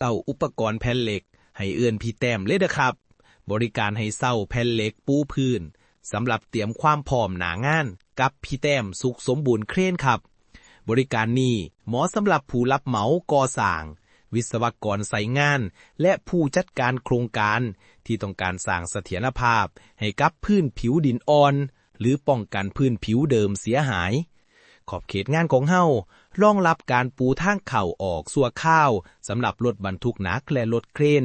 เต้าอุปกรณ์แผ่นเหล็ก ให้เอื้อนพี่แต้มเลยเด้อครับ บริการให้เศร้าแผ่นเหล็กปูพื้นสำหรับเตรียมความพร้อมหนางาน กับพี่แต้มสุขสมบูรณ์เครนครับ บริการนี้เหมาะสำหรับผู้รับเหมาก่อสร้าง วิศวกรใส่งาน และผู้จัดการโครงการที่ต้องการสร้างเสถียรภาพ ให้กับพื้นผิวดินอ่อน หรือป้องกันพื้นผิวเดิมเสียหาย ขอบเขตงานของเฮารองรับการปูทางเข่าออกสัวข้าวสำหรับรถบรรทุกหนักและรถเครน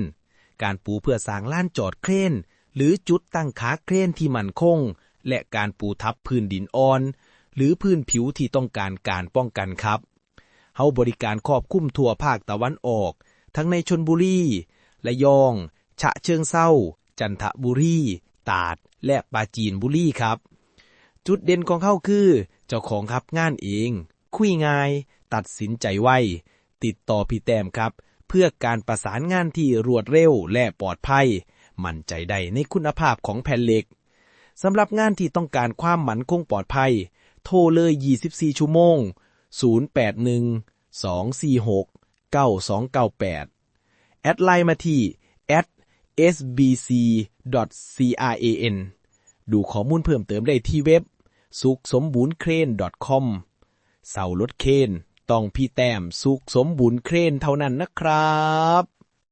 การปูเพื่อสร้างล้านจอดเครน หรือจุดตั้งขาเครนที่มั่นคง และการปูทับพื้นดินอ่อน หรือพื้นผิวที่ต้องการการป้องกันครับเฮาบริการครอบคลุมทั่วภาคตะวันออก ทั้งในชนบุรีระยอง ฉะเชิงเซาจันทบุรีตราด และปราจีนบุรีครับ จุดเด่นของเขาคือ เจ้าของรับงานเอง คุยง่าย ตัดสินใจไวติดต่อพี่แต้มครับ เพื่อการประสานงานที่รวดเร็วและปลอดภัย มั่นใจได้ในคุณภาพของแผ่นเหล็กสำหรับงานที่ต้องการความมั่นคงปลอดภัย โทรเลย 24 ชั่วโมง 081 246 9298 แอดไลน์มาที่ sbc.cran ดูข้อมูลเพิ่มเติมได้ที่เว็บ สุขสมบูรณ์เครน .com เสารถเคนต้องพี่แต้มสุขสมบูรณ์เครนเท่านั้นนะครับ